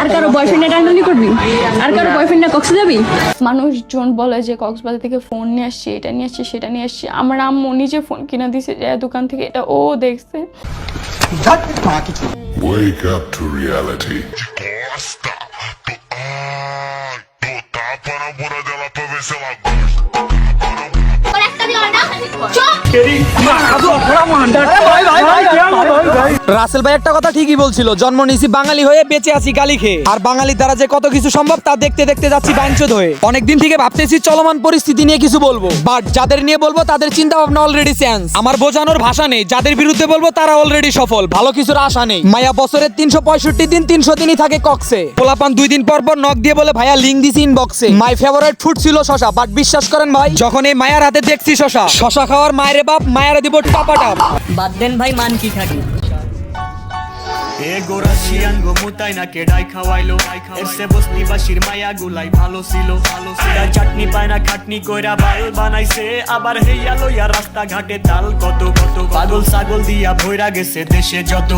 আর কারও বয়ফ্রেন্ডে টানাটানি করবি আর কারও বয়ফ্রেন্ডে কক্সে যাবি মানুষজন বলে যে কক্সবাজার থেকে ফোন নিয়ে আসছি এটা নিয়ে আসছি সেটা নিয়ে আসছি আমার আম্মু নিজে ফোন কিনা দিছে যে দোকান থেকে এটা ও দেখছে Wake up to reality. Costa. Tu, ai, tu tapa na bunda dela Rasel ভাই একটা কথা ঠিকই বলছিল, জন্ম নিয়েছি বাঙালি হয়ে বেঁচে আছি গালি খেয়ে। আর বাঙালি দ্বারা যে কত কিছু সম্ভব তা দেখতে দেখতে যাচ্ছি বাঞ্চদ হয়ে। অনেকদিন থেকে ভাবতেছি চলমান পরিস্থিতি নিয়ে কিছু বলব। বাট যাদের নিয়ে বলব, তাদের চিন্তা ভাবনা অলরেডি চেঞ্জ আমার বোঝানোর ভাষা নেই, যাদের বিরুদ্ধে বলব তারা অলরেডি সফল। ভালো কিছুর আশা নেই। মায়া বছরের তিনশো পঁয়ষট্টি দিন, তিনশো দিনই থাকে কক্সে। পোলাপান দুই দিন পর পর নক দিয়ে বলে, ভাইয়া লিঙ্ক দিছি ইনবক্সে মাই ফেভারিট ফুড ছিল শশা বাট বিশ্বাস করেন ভাই, যখন এই মায়ের হাতে দেখছি শশা শশা খাওয়ার মায়ের বাপ, মায়েরা দিব টাপা টাপ বাদ দেন ভাই, মান কি খাকি এ গোরাশিয়ান গো মুতাই না কেডাই খাওয়াইলো এসে বস্তি বাসির মায়া গুলাই ভালো ছিল ভালো ছিল চাটনি পায় না খাটনি কইরা বাল বানাইছে আবার হেইয়া লইয়া রাস্তা ঘাটে তাল কত কত পাগল ছাগল দিয়া ভইরা গেছে দেশে যত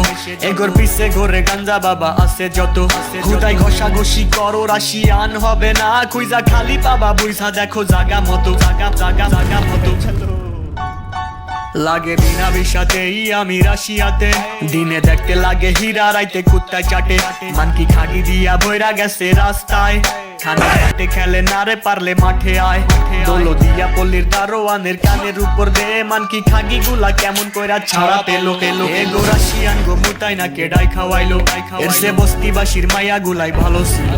এগোর পিছে ঘরে গাঞ্জা বাবা আছে যত খুদাই ঘষা ঘষি করো রাশিয়ান হবে না খুইজা খালি পাবা বুইসা দেখো জাগা মতো জাগা জাগা জাগা মতো লাগে বিনা বিষাতেই আমি রাশিয়াতে। দিনে দেখতে লাগে হীরা রাইতে কুত্তা চাটে। মানকি খাগি দিয়া বইরা গেছে রাস্তায়। খানা হাতে খেলে নারে পারলে মাঠে আয়। দোলো দিয়া পল্লীর দারোয়ানের কানের উপর দে। মানকি খাগি গুলা কেমন কইরা ছাড়া পেল পেল এ গো রাশিয়ান গো মুতাই না কেডাই খাওয়াইলো এসে বস্তিবাসীর মায়া গুলাই ভালো ছিল।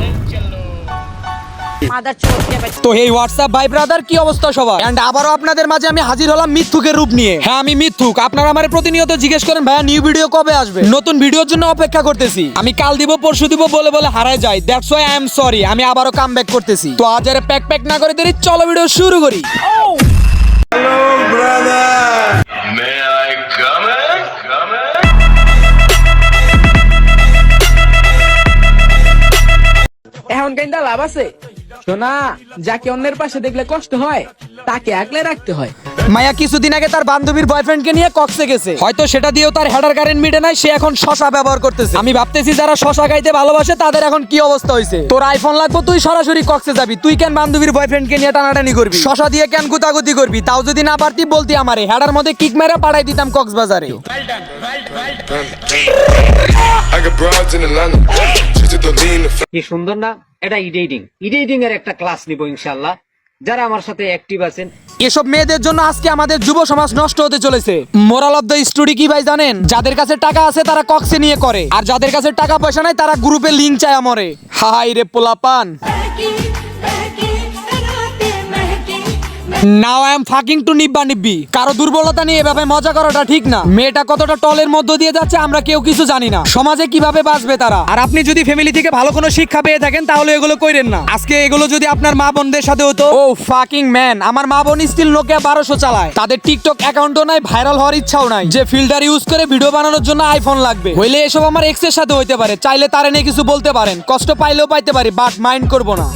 তো এই হোয়াটসঅ্যাপ ভাই ব্রাদার কি অবস্থা সবার? এন্ড আবারও আপনাদের মাঝে আমি হাজির হলাম মিথ্যুকের রূপ নিয়ে। হ্যাঁ আমি মিথ্যুক। আপনারা আমার প্রতিনিয়ত জিজ্ঞেস করেন ভাইয়া নিউ ভিডিও কবে আসবে? নতুন ভিডিওর জন্য অপেক্ষা করতেছি। আমি কাল দিব পরশু দিব বলে বলে হারায় যাই। That's why I am sorry আমি আবারও কাম ব্যাক করতেছি। তো আজ আর প্যাক প্যাক না করে দেরি চলো ভিডিও শুরু করি? এখন কেনটা লাভ আছে? শোনা যাকে অন্যের পাশে দেখলে কষ্ট হয় তাকে একলে রাখতে হয়। মায়া কিছুদিন আগে তার বান্ধবীর বয়ফ্রেন্ডকে নিয়ে কক্সে গেছে। হয়তো সেটা দিয়েও তার হেডার কারেন্ট মিটে নাই সে এখন শশা ব্যবহার করতেছে। আমি ভাবতেছি যারা শশা খাইতে ভালোবাসে তাদের এখন কি অবস্থা হয়েছে তোর আইফোন লাগবে তুই সরাসরি কক্সে যাবি। তুই কেন বান্ধবীর বয়ফ্রেন্ডকে নিয়ে টানাটানি করবি? শশা দিয়ে কেন গুতাগুতি করবি? তাও যদি না পারতি বলতি আমারে। হেডার মধ্যে কিক মেরে পাঠাই দিতাম কক্সবাজারে। কি সুন্দর না? এটা ইডিটিং ইডিটিং এর একটা ক্লাস নিব ইনশাল্লাহ যারা আমার সাথে অ্যাক্টিভ আছেন। এসব মেয়েদের জন্য আজকে আমাদের যুব সমাজ নষ্ট হতে চলেছে। মোরাল অফ দ্য স্টোরি কি ভাই জানেন? যাদের কাছে টাকা আছে, তারা কক্সে নিয়ে করে। আর যাদের কাছে টাকা পয়সা নাই, তারা গ্রুপে লিঙ্ক চায় আমরে হাই রে পোলাপান। Now I am fucking to নিব্বা নিব্বি কারও দুর্বলতা নিয়ে এভাবে মজা করাটা ঠিক না। মেয়েটা কতটা টলের মধ্য দিয়ে যাচ্ছে আমরা কেউ কিছু জানি না। সমাজে কীভাবে বাঁচবে তারা? আর আপনি যদি ফ্যামিলি থেকে ভালো কোনো শিক্ষা পেয়ে থাকেন, তাহলে এগুলো কইরেন না। আজকে এগুলো যদি আপনার মা বোনদের সাথে হতো, ও ফাকিং ম্যান আমার মা বোন স্টিল নোকিয়া বারোশো চালায়। তাদের টিকটক অ্যাকাউন্টও নাই ভাইরাল হওয়ার ইচ্ছাও নাই। যে ফিল্টার ইউজ করে ভিডিও বানানোর জন্য আইফোন লাগবে। হইলে এসব আমার এক্সের সাথে হইতে পারে, চাইলে তারে নিয়ে কিছু বলতে পারেন। কষ্ট পাইলেও পাইতে পারি বাট মাইন্ড করব না।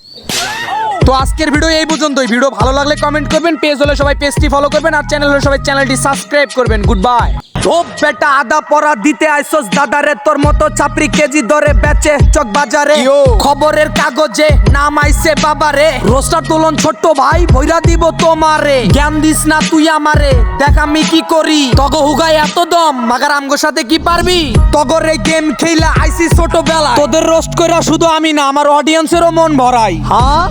তো আজকের ভিডিও এই পর্যন্তই। ভিডিও ভালো লাগলে কমেন্ট করবেন পেজ হলে সবাই পেজটি ফলো করবেন আর চ্যানেল হলে সবাই চ্যানেলটি সাবস্ক্রাইব করবেন। গুড বাই ও বেটা আদা পরা দিতে আইসোস দাদারে তোর মতো ছাপরি কেজি দরে বেচে চক বাজারে। খবরের কাগজে নাম আইছে বাবারে। রোস্টার তুলন ছোট্ট ভাই ভৈরা দিব তোমারে। জ্ঞান দিস না তুই আমারে দেখ আমি কি করি। তগ হুগাই এত দম মাগার আমগো সাথে কি পারবি? তগরে গেম খেলা আইসি ছোটবেলা তোদের রোস্ট কইরা শুধু আমি না আমার অডিয়েন্সেরও মন ভরাই। হ্যাঁ?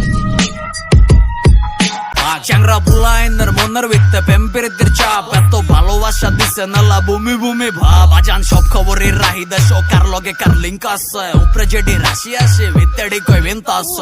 চ্যাংরা বুলাইনের মনের বিত্তে পেম্পেরিদের চাপ এত ভালোবাসা দিছে নালা ভূমি ভূমি ভাব আজান সব খবরের রাহিদা দেশ কার লগে কার লিঙ্ক আছে উপরে যেডি রাশি আসে ভিত্তেডি কই বিন্ত আছে